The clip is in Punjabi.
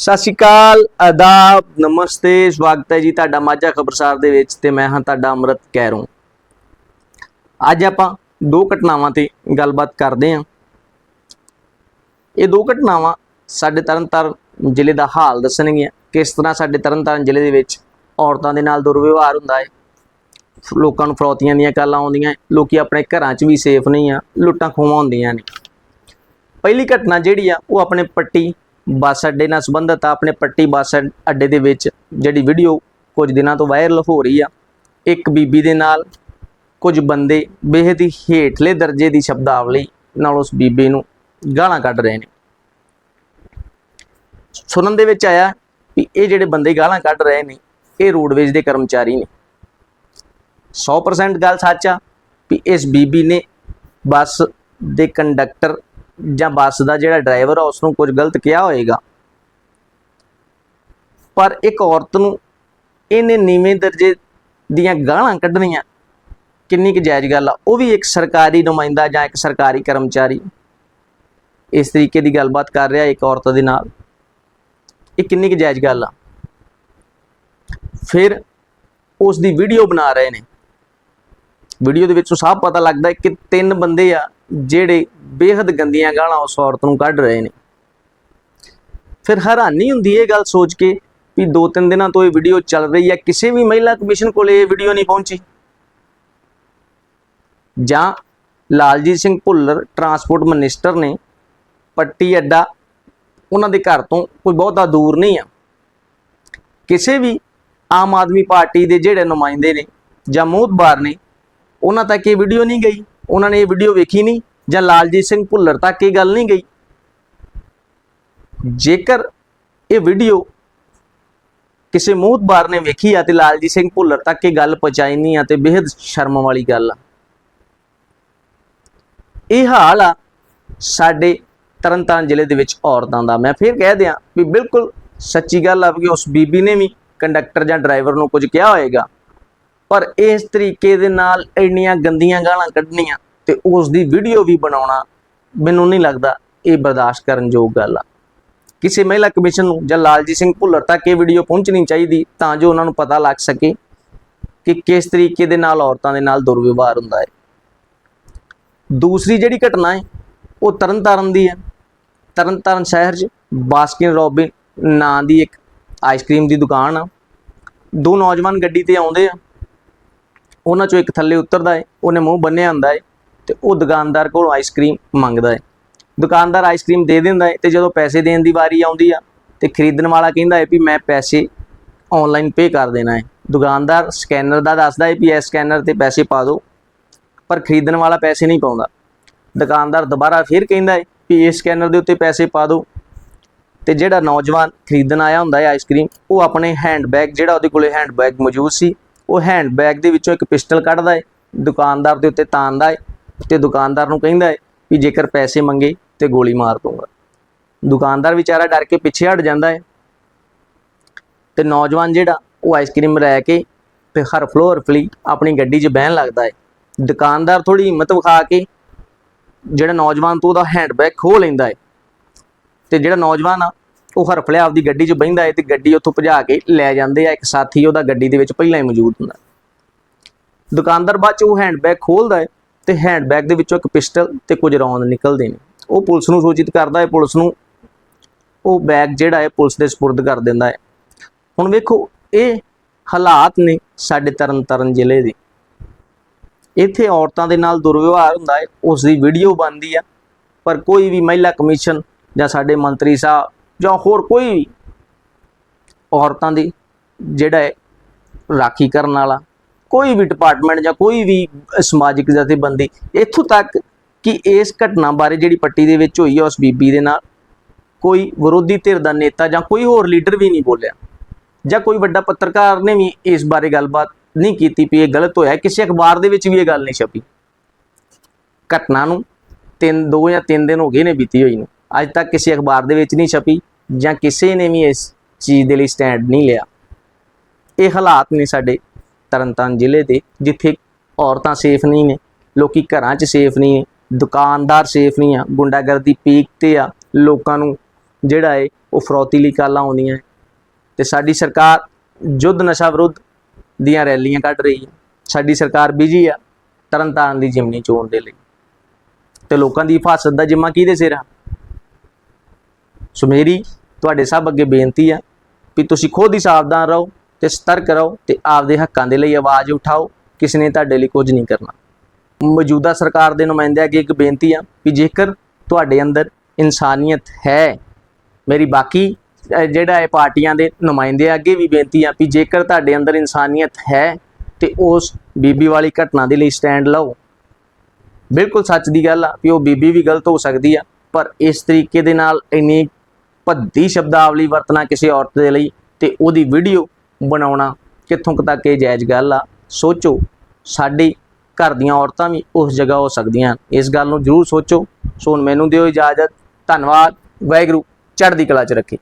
ਸਤਿ ਸ਼੍ਰੀ ਅਕਾਲ ਆਦਾਬ ਨਮਸਤੇ, ਸਵਾਗਤ ਹੈ ਜੀ ਤੁਹਾਡਾ ਮਾਝਾ ਖਬਰਸਾਰ ਦੇ ਵਿੱਚ ਤੇ ਮੈਂ ਹਾਂ ਤੁਹਾਡਾ ਅਮਰਤ ਕੈਰੋਂ। ਅੱਜ ਆਪਾਂ ਦੋ ਘਟਨਾਵਾਂ ਤੇ ਗੱਲਬਾਤ ਕਰਦੇ ਹਾਂ। ਇਹ ਦੋ ਘਟਨਾਵਾਂ ਸਾਡੇ ਤਰਨਤਾਰਨ ਜ਼ਿਲ੍ਹੇ ਦਾ ਹਾਲ ਦੱਸਣਗੀਆਂ, ਕਿਸ ਤਰ੍ਹਾਂ ਸਾਡੇ ਤਰਨਤਾਰਨ ਜ਼ਿਲ੍ਹੇ ਦੇ ਵਿੱਚ ਔਰਤਾਂ ਦੇ ਨਾਲ ਦੁਰਵਿਵਹਾਰ ਹੁੰਦਾ ਹੈ। ਲੋਕਾਂ ਨੂੰ ਫਰੋਤੀਆਂ ਦੀਆਂ ਕਾਲਾਂ ਆਉਂਦੀਆਂ, ਲੋਕੀ ਆਪਣੇ ਘਰਾਂ 'ਚ ਵੀ ਸੇਫ ਨਹੀਂ ਆ ਲੁੱਟਾਂ ਖੋਵਾਂ ਹੁੰਦੀਆਂ ਨੇ। ਪਹਿਲੀ ਘਟਨਾ ਜਿਹੜੀ ਆ, ਉਹ ਆਪਣੇ ਪੱਟੀ ਬੱਸ ਅੱਡੇ ਨਾਲ ਸੰਬੰਧਿਤ ਆ, ਆਪਣੇ ਪੱਟੀ ਬੱਸ ਅੱਡੇ ਦੇ ਵਿੱਚ ਜਿਹੜੀ ਵੀਡੀਓ ਕੁਝ ਦਿਨਾਂ ਤੋਂ ਵਾਇਰਲ ਹੋ ਰਹੀ ਆ। ਇੱਕ ਬੀਬੀ ਦੇ ਨਾਲ ਕੁਝ ਬੰਦੇ ਬੇਹਦ ਹੀ ਹੇਠਲੇ ਦਰਜੇ ਦੀ ਸ਼ਬਦਾਵਲੀ ਨਾਲ ਉਸ ਬੀਬੀ ਨੂੰ ਗਾਲਾਂ ਕੱਢ ਰਹੇ ਨੇ। ਸੁਣਨ ਦੇ ਵਿੱਚ ਆਇਆ ਵੀ ਇਹ ਜਿਹੜੇ ਬੰਦੇ ਗਾਲਾਂ ਕੱਢ ਰਹੇ ਨੇ, ਇਹ ਰੋਡਵੇਜ਼ ਦੇ ਕਰਮਚਾਰੀ ਨੇ। 100% ਗੱਲ ਸੱਚ ਆ ਵੀ ਇਸ ਬੀਬੀ ਨੇ ਬੱਸ ਦੇ ਕੰਡਕਟਰ ਜਾਂ ਬੱਸ ਦਾ ਜਿਹੜਾ ਡਰਾਈਵਰ ਆ ਉਸ ਨੂੰ ਕੁਝ ਗਲਤ ਕਿਹਾ ਹੋਏਗਾ। ਪਰ ਇੱਕ ਔਰਤ ਨੂੰ ਇਹਨੇ ਨੀਵੇਂ ਦਰਜੇ ਦੀਆਂ ਗਾਲਾਂ ਕੱਢਣੀਆਂ, ਕਿੰਨੀ ਕੁ ਜਾਇਜ਼ ਗੱਲ ਆ। ਉਹ ਵੀ ਇੱਕ ਸਰਕਾਰੀ ਨੁਮਾਇੰਦਾ ਜਾਂ ਇੱਕ ਸਰਕਾਰੀ ਕਰਮਚਾਰੀ। ਇਸ ਤਰੀਕੇ ਦੀ ਗੱਲਬਾਤ ਕਰ ਰਿਹਾ ਇੱਕ ਔਰਤ ਦੇ ਨਾਲ। ਇਹ ਕਿੰਨੀ ਕੁ ਜਾਇਜ਼ ਗੱਲ ਆ। ਫਿਰ ਉਸ ਦੀ ਵੀਡੀਓ ਬਣਾ ਰਹੇ ਨੇ। ਵੀਡੀਓ ਦੇ ਵਿੱਚੋਂ ਸਾਫ਼ ਪਤਾ ਲੱਗਦਾ ਕਿ ਤਿੰਨ ਬੰਦੇ ਆ ਜਿਹੜੇ ਬੇਹੱਦ ਗੰਦੀਆਂ ਗਾਲਾਂ ਉਸ ਔਰਤ ਨੂੰ ਕੱਢ ਰਹੇ ਨੇ। ਫਿਰ ਹੈਰਾਨੀ ਹੁੰਦੀ ਹੈ ਇਹ ਗੱਲ ਸੋਚ ਕੇ ਵੀ ਦੋ ਤਿੰਨ ਦਿਨਾਂ ਤੋਂ ਇਹ ਵੀਡੀਓ ਚੱਲ ਰਹੀ ਹੈ, ਕਿਸੇ ਵੀ ਮਹਿਲਾ ਕਮਿਸ਼ਨ ਕੋਲੇ ਇਹ ਵੀਡੀਓ ਨਹੀਂ ਪਹੁੰਚੀ। ਜਾਂ ਲਾਲਜੀਤ ਸਿੰਘ ਭੁੱਲਰ, ਟਰਾਂਸਪੋਰਟ ਮਿਨਿਸਟਰ ਨੇ ਪੱਟੀ ਅੱਡਾ ਉਹਨਾਂ ਦੇ ਘਰ ਤੋਂ ਕੋਈ ਬਹੁਤਾ ਦੂਰ ਨਹੀਂ ਆ। ਕਿਸੇ ਵੀ ਆਮ ਆਦਮੀ ਪਾਰਟੀ ਦੇ ਜਿਹੜੇ ਨੁਮਾਇੰਦੇ ਨੇ ਜਾਂ ਮੋਹਤਬਾਰ ਨੇ, ਉਹਨਾਂ ਤੱਕ ਇਹ ਵੀਡੀਓ ਨਹੀਂ ਗਈ। ਉਹਨਾਂ ਨੇ ਇਹ ਵੀਡੀਓ ਵੇਖੀ ਨਹੀਂ ਜਾਂ ਲਾਲਜੀਤ ਸਿੰਘ ਭੁੱਲਰ ਤੱਕ ਇਹ ਗੱਲ ਨਹੀਂ ਗਈ। ਜੇਕਰ ਇਹ ਵੀਡੀਓ ਕਿਸੇ ਮੋਹਤਬਾਰ ਨੇ ਵੇਖੀ ਆ ਤੇ ਲਾਲਜੀਤ ਸਿੰਘ ਭੁੱਲਰ ਤੱਕ ਇਹ ਗੱਲ ਪਹੁੰਚਾਈ ਨਹੀਂ ਆ ਤੇ ਬੇहद ਸ਼ਰਮ ਵਾਲੀ ਗੱਲ ਆ। ਇਹ ਹਾਲ ਆ ਸਾਡੇ ਤਰਨਤਾਰਨ ਜ਼ਿਲ੍ਹੇ ਦੇ ਵਿੱਚ ਔਰਤਾਂ ਦਾ। ਮੈਂ ਫਿਰ ਕਹਿ ਦਿਆਂ ਵੀ ਬਿਲਕੁਲ ਸੱਚੀ ਗੱਲ ਆ ਕਿ ਉਸ ਬੀਬੀ ਨੇ ਵੀ ਕੰਡਕਟਰ ਜਾਂ ਡਰਾਈਵਰ ਨੂੰ ਕੁਝ ਕਿਹਾ ਹੋਏਗਾ। ਪਰ ਇਸ ਤਰੀਕੇ ਦੇ ਨਾਲ ਇੰਨੀਆਂ ਗੰਦੀਆਂ ਗਾਲਾਂ ਕੱਢਣੀਆਂ ਤੇ ਉਸ ਦੀ ਵੀਡੀਓ ਵੀ ਬਣਾਉਣਾ ਮੈਨੂੰ ਨਹੀਂ ਲੱਗਦਾ ਇਹ ਬਰਦਾਸ਼ਤ ਕਰਨ ਯੋਗ ਗੱਲ ਆ। ਕਿਸੇ ਮਹਿਲਾ ਕਮਿਸ਼ਨ ਨੂੰ ਜਾਂ ਲਾਲਜੀਤ ਸਿੰਘ ਭੁੱਲਰ ਤੱਕ ਇਹ ਵੀਡੀਓ ਪਹੁੰਚਣੀ ਚਾਹੀਦੀ ਤਾਂ ਜੋ ਉਹਨਾਂ ਨੂੰ ਪਤਾ ਲੱਗ ਸਕੇ ਕਿ ਕਿਸ ਤਰੀਕੇ ਦੇ ਨਾਲ ਔਰਤਾਂ ਦੇ ਨਾਲ ਦੁਰਵਿਵਹਾਰ ਹੁੰਦਾ ਹੈ। ਦੂਸਰੀ ਜਿਹੜੀ ਘਟਨਾ ਹੈ, ਉਹ ਤਰਨਤਾਰਨ ਦੀ ਹੈ। ਤਰਨਤਾਰਨ ਸ਼ਹਿਰ 'ਚ ਬਾਸਕਿਨ ਰੋਬਿਨ ਨਾਂ ਦੀ ਇੱਕ ਆਈਸਕ੍ਰੀਮ ਦੀ ਦੁਕਾਨ ਆ। ਦੋ ਨੌਜਵਾਨ ਗੱਡੀ ਤੇ ਆਉਂਦੇ ਆ। ਉਹਨਾਂ ਚੋਂ ਇੱਕ ਥੱਲੇ ਉਤਰਦਾ ਹੈ ਉਹਨੇ ਮੂੰਹ ਬੰਨਿਆ ਹੁੰਦਾ ਹੈ ਤੇ ਉਹ ਦੁਕਾਨਦਾਰ ਕੋਲੋਂ ਆਈਸਕ੍ਰੀਮ ਮੰਗਦਾ ਹੈ ਦੁਕਾਨਦਾਰ ਆਈਸਕ੍ਰੀਮ ਦੇ ਦਿੰਦਾ ਹੈ ਤੇ ਜਦੋਂ ਪੈਸੇ ਦੇਣ ਦੀ ਵਾਰੀ ਆਉਂਦੀ ਆ ਤੇ ਖਰੀਦਣ ਵਾਲਾ ਕਹਿੰਦਾ ਹੈ ਵੀ ਮੈਂ ਪੈਸੇ ਆਨਲਾਈਨ ਪੇ ਕਰ ਦੇਣਾ ਹੈ ਦੁਕਾਨਦਾਰ ਸਕੈਨਰ ਦਾ ਦੱਸਦਾ ਹੈ ਵੀ ਇਸ ਸਕੈਨਰ ਤੇ ਪੈਸੇ ਪਾ ਦਿਓ, ਪਰ ਖਰੀਦਣ ਵਾਲਾ ਪੈਸੇ ਨਹੀਂ ਪਾਉਂਦਾ। ਦੁਕਾਨਦਾਰ ਦੁਬਾਰਾ ਫਿਰ ਕਹਿੰਦਾ ਹੈ ਵੀ ਇਸ ਸਕੈਨਰ ਦੇ ਉੱਤੇ ਪੈਸੇ ਪਾ ਦਿਓ ਤੇ ਜਿਹੜਾ ਨੌਜਵਾਨ ਖਰੀਦਣ ਆਇਆ ਹੁੰਦਾ ਹੈ ਆਈਸਕ੍ਰੀਮ ਉਹ ਆਪਣੇ ਹੈਂਡਬੈਗ ਜਿਹੜਾ ਉਹਦੇ ਕੋਲੇ ਹੈਂਡਬੈਗ ਮੌਜੂਦ ਸੀ ਉਹ ਹੈਂਡਬੈਗ ਦੇ ਵਿੱਚੋਂ ਇੱਕ ਪਿਸਟਲ ਕੱਢਦਾ ਹੈ ਦੁਕਾਨਦਾਰ ਦੇ ਉੱਤੇ ਤਾਨਦਾ ਹੈ ਤੇ ਦੁਕਾਨਦਾਰ ਨੂੰ ਕਹਿੰਦਾ ਹੈ ਵੀ ਜੇਕਰ ਪੈਸੇ ਮੰਗੇ ਤੇ ਗੋਲੀ ਮਾਰ ਦੂੰਗਾ ਦੁਕਾਨਦਾਰ ਵਿਚਾਰਾ ਡਰ ਕੇ ਪਿੱਛੇ ਹਟ ਜਾਂਦਾ ਹੈ ਤੇ ਨੌਜਵਾਨ ਜਿਹੜਾ ਉਹ ਆਈਸਕ੍ਰੀਮ ਲੈ ਕੇ ਤੇ ਹਰ ਫਲੋਰ ਫਲੀ ਆਪਣੀ ਗੱਡੀ 'ਚ ਬਹਿਣ ਲੱਗਦਾ ਹੈ ਦੁਕਾਨਦਾਰ ਥੋੜੀ ਹਿੰਮਤ ਵਿਖਾ ਕੇ ਜਿਹੜਾ ਨੌਜਵਾਨ ਤੋਂ ਉਹਦਾ ਹੈਂਡਬੈਗ ਖੋਹ ਲੈਂਦਾ ਹੈ ਤੇ ਜਿਹੜਾ ਨੌਜਵਾਨ ਆ ਉਹ ਹਰਫਲੇ ਆਪਦੀ ਗੱਡੀ 'ਚ ਬਹਿੰਦਾ ਹੈ ਤੇ ਗੱਡੀ ਉੱਥੋਂ ਭਜਾ ਕੇ ਲੈ ਜਾਂਦੇ ਆ। ਇੱਕ ਸਾਥੀ ਉਹਦਾ ਗੱਡੀ ਦੇ ਵਿੱਚ ਪਹਿਲਾਂ ਹੀ ਮੌਜੂਦ ਹੁੰਦਾ। ਦੁਕਾਨਦਾਰ ਬਾਅਦ 'ਚ ਉਹ ਹੈਂਡਬੈਗ ਖੋਲਦਾ ਹੈ ਤੇ ਹੈਂਡਬੈਗ ਦੇ ਵਿੱਚੋਂ ਇੱਕ ਪਿਸਟਲ ਤੇ ਕੁਝ ਰੌਂਦ ਨਿਕਲਦੇ ਨੇ। ਉਹ ਪੁਲਿਸ ਨੂੰ ਸੂਚਿਤ ਕਰਦਾ ਹੈ ਪੁਲਿਸ ਨੂੰ ਉਹ ਬੈਗ ਜਿਹੜਾ ਹੈ ਪੁਲਿਸ ਦੇ ਸਪੁਰਦ ਕਰ ਦਿੰਦਾ ਹੈ ਹੁਣ ਵੇਖੋ, ਇਹ ਹਾਲਾਤ ਨੇ ਸਾਡੇ ਤਰਨ ਤਾਰਨ ਜ਼ਿਲ੍ਹੇ ਦੇ। ਇੱਥੇ ਔਰਤਾਂ ਦੇ ਨਾਲ ਦੁਰਵਿਵਹਾਰ ਹੁੰਦਾ ਹੈ ਉਸ ਦੀ ਵੀਡੀਓ ਬਣਦੀ ਆ। ਪਰ ਕੋਈ ਵੀ ਮਹਿਲਾ ਕਮਿਸ਼ਨ ਜਾਂ ਸਾਡੇ ਮੰਤਰੀ ਸਾਹਿਬ ਜਾਂ ਹੋਰ ਕੋਈ ਵੀ ਔਰਤਾਂ ਦੀ ਜਿਹੜਾ ਹੈ ਰਾਖੀ ਕਰਨ ਵਾਲਾ, ਕੋਈ ਵੀ ਡਿਪਾਰਟਮੈਂਟ ਜਾਂ ਕੋਈ ਵੀ ਸਮਾਜਿਕ ਜਥੇਬੰਦੀ, ਇੱਥੋਂ ਤੱਕ ਕਿ ਇਸ ਘਟਨਾ ਬਾਰੇ ਜਿਹੜੀ ਪੱਟੀ ਦੇ ਵਿੱਚ ਹੋਈ ਹੈ ਉਸ ਬੀਬੀ ਦੇ ਨਾਲ, ਕੋਈ ਵਿਰੋਧੀ ਧਿਰ ਦਾ ਨੇਤਾ ਜਾਂ ਕੋਈ ਹੋਰ ਲੀਡਰ ਵੀ ਨਹੀਂ ਬੋਲਿਆ। ਜਾਂ ਕੋਈ ਵੱਡਾ ਪੱਤਰਕਾਰ ਨੇ ਵੀ ਇਸ ਬਾਰੇ ਗੱਲਬਾਤ ਨਹੀਂ ਕੀਤੀ ਵੀ ਇਹ ਗਲਤ ਹੋਇਆ, ਕਿਸੇ ਅਖਬਾਰ ਦੇ ਵਿੱਚ ਵੀ ਇਹ ਗੱਲ ਨਹੀਂ ਛਪੀ। ਘਟਨਾ ਨੂੰ ਤਿੰਨ, ਦੋ ਜਾਂ ਤਿੰਨ ਦਿਨ ਹੋ ਗਏ ਨੇ ਬੀਤੀ ਹੋਈ ਨੂੰ। ਅੱਜ ਤੱਕ ਕਿਸੇ ਅਖਬਾਰ ਦੇ ਵਿੱਚ ਨਹੀਂ ਛਪੀ ਜਾਂ ਕਿਸੇ ਨੇ ਵੀ ਇਸ ਚੀਜ਼ ਦੇ ਲਈ ਸਟੈਂਡ ਨਹੀਂ ਲਿਆ। ਇਹ ਹਾਲਾਤ ਨੇ ਸਾਡੇ ਤਰਨਤਾਰਨ ਜ਼ਿਲ੍ਹੇ ਦੇ, ਜਿੱਥੇ ਔਰਤਾਂ ਸੇਫ ਨਹੀਂ ਨੇ, ਲੋਕੀ ਘਰਾਂ 'ਚ ਸੇਫ ਨਹੀਂ ਨੇ, ਦੁਕਾਨਦਾਰ ਸੇਫ ਨਹੀਂ ਆ, ਗੁੰਡਾਗਰਦੀ ਪੀਕ ਤੇ ਆ, ਲੋਕਾਂ ਨੂੰ ਜਿਹੜਾ ਹੈ ਉਹ ਫਰੌਤੀ ਲਈ ਕਾਲਾਂ ਆਉਂਦੀਆਂ ਹੈ ਤੇ ਸਾਡੀ ਸਰਕਾਰ ਯੁੱਧ ਨਸ਼ਾ ਵਿਰੁੱਧ ਦੀਆਂ ਰੈਲੀਆਂ ਕੱਢ ਰਹੀ ਹੈ। ਸਾਡੀ ਸਰਕਾਰ ਬਿਜ਼ੀ ਆ ਤਰਨਤਾਰਨ ਦੀ ਜਿਮਨੀ ਚੋਣ ਦੇ ਲਈ। ਤੇ ਲੋਕਾਂ ਦੀ ਹਿਫਾਜ਼ਤ ਦਾ ਜਿੰਮਾ ਕਿਹਦੇ ਸਿਰ ਆ? ਸੋ ਮੇਰੀ ਤੁਹਾਡੇ ਸਭ ਅੱਗੇ ਬੇਨਤੀ ਆ ਵੀ ਤੁਸੀਂ ਖੁਦ ਹੀ ਸਾਵਧਾਨ ਰਹੋ ਤੇ ਸਤਰਕ ਰਹੋ ਤੇ ਆਪਦੇ ਹੱਕਾਂ ਦੇ ਲਈ ਆਵਾਜ਼ ਉਠਾਓ, ਕਿਸੇ ਨੇ ਤੁਹਾਡੇ ਲਈ ਕੁਝ ਨਹੀਂ ਕਰਨਾ। ਮੌਜੂਦਾ ਸਰਕਾਰ ਦੇ ਨੁਮਾਇੰਦਿਆਂ ਅੱਗੇ ਇੱਕ ਬੇਨਤੀ ਆ ਵੀ ਜੇਕਰ ਤੁਹਾਡੇ ਅੰਦਰ ਇਨਸਾਨੀਅਤ ਹੈ, ਮੇਰੀ ਬਾਕੀ ਜਿਹੜਾ ਹੈ ਪਾਰਟੀਆਂ ਦੇ ਨੁਮਾਇੰਦਿਆਂ ਅੱਗੇ ਵੀ ਬੇਨਤੀ ਆ ਵੀ ਜੇਕਰ ਤੁਹਾਡੇ ਅੰਦਰ ਇਨਸਾਨੀਅਤ ਹੈ ਤੇ ਉਸ ਬੀਬੀ ਵਾਲੀ ਘਟਨਾ ਦੇ ਲਈ ਸਟੈਂਡ ਲਓ। ਬਿਲਕੁਲ ਸੱਚ ਦੀ ਗੱਲ ਆ ਵੀ ਉਹ ਬੀਬੀ ਵੀ ਗਲਤ ਹੋ ਸਕਦੀ ਆ, ਪਰ ਇਸ ਤਰੀਕੇ ਦੇ ਨਾਲ ਇੰਨੀ ਭੱਦੀ ਸ਼ਬਦਾਵਲੀ ਵਰਤਣਾ ਕਿਸੇ ਔਰਤ ਦੇ ਲਈ ਤੇ ਉਹਦੀ ਵੀਡੀਓ ਬਣਾਉਣਾ ਕਿੱਥੋਂ ਕੁ ਤੱਕ ਇਹ ਜਾਇਜ਼ ਗੱਲ ਆ, ਸੋਚੋ। ਸਾਡੀ ਘਰ ਦੀਆਂ ਔਰਤਾਂ ਵੀ ਉਸ ਜਗ੍ਹਾ ਹੋ ਸਕਦੀਆਂ। ਇਸ ਗੱਲ ਨੂੰ ਜ਼ਰੂਰ ਸੋਚੋ। ਸੋ ਮੈਨੂੰ ਦਿਓ ਇਜਾਜ਼ਤ। ਧੰਨਵਾਦ। ਵਾਹਿਗੁਰੂ। ਚੜ੍ਹਦੀ ਕਲਾ ਚ ਰੱਖੇ।